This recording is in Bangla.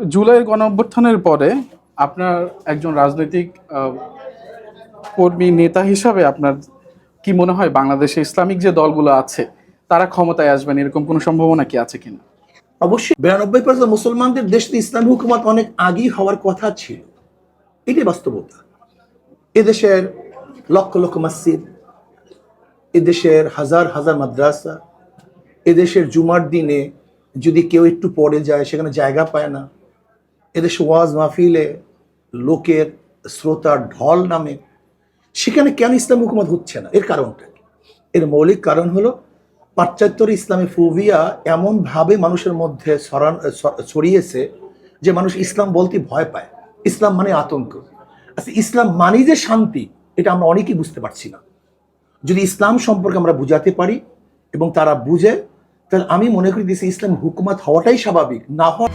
জুলাইয়ের গণ অভ্যুত্থানের পরে আপনার একজন রাজনৈতিক কর্মী নেতা হিসাবে আপনার কি মনে হয় বাংলাদেশে ইসলামিক যে দলগুলো আছে, তারা ক্ষমতায় আসবেন? এরকম কোনো সম্ভাবনা কি আছে কিনা? অবশ্যই। বিরানব্বই পার্সেন্ট মুসলমানদের দেশে ইসলামী হুকুমত অনেক আগেই হওয়ার কথা ছিল। এটি বাস্তবতা। এদেশের লক্ষ লক্ষ মসজিদ এদেশের হাজার হাজার মাদ্রাসা এদেশের জুমার দিনে যদি কেউ একটু পড়ে যায়, সেখানে জায়গা পায় না। এদেশে ওয়াজ মাহফিলে লোকের শ্রোতার ঢল নামে, সেখানে কেন ইসলাম হুকুমত হচ্ছে না? এর কারণটা এর মৌলিক কারণ হলো, পাশ্চাত্যের ইসলামী ফোবিয়া এমনভাবে মানুষের মধ্যে ছ- ছড়িয়েছে যে মানুষ ইসলাম বলতে ভয় পায়। ইসলাম মানে আতঙ্ক। আচ্ছা ইসলাম মানে যে শান্তি, এটা আমরা অনেকেই বুঝতে পারছি না। যদি ইসলাম সম্পর্কে আমরা বুঝাতে পারি এবং তারা বুঝে, তাহলে আমি মনে করি দিয়েছি ইসলাম হুকুমত হওয়াটাই স্বাভাবিক, না হওয়া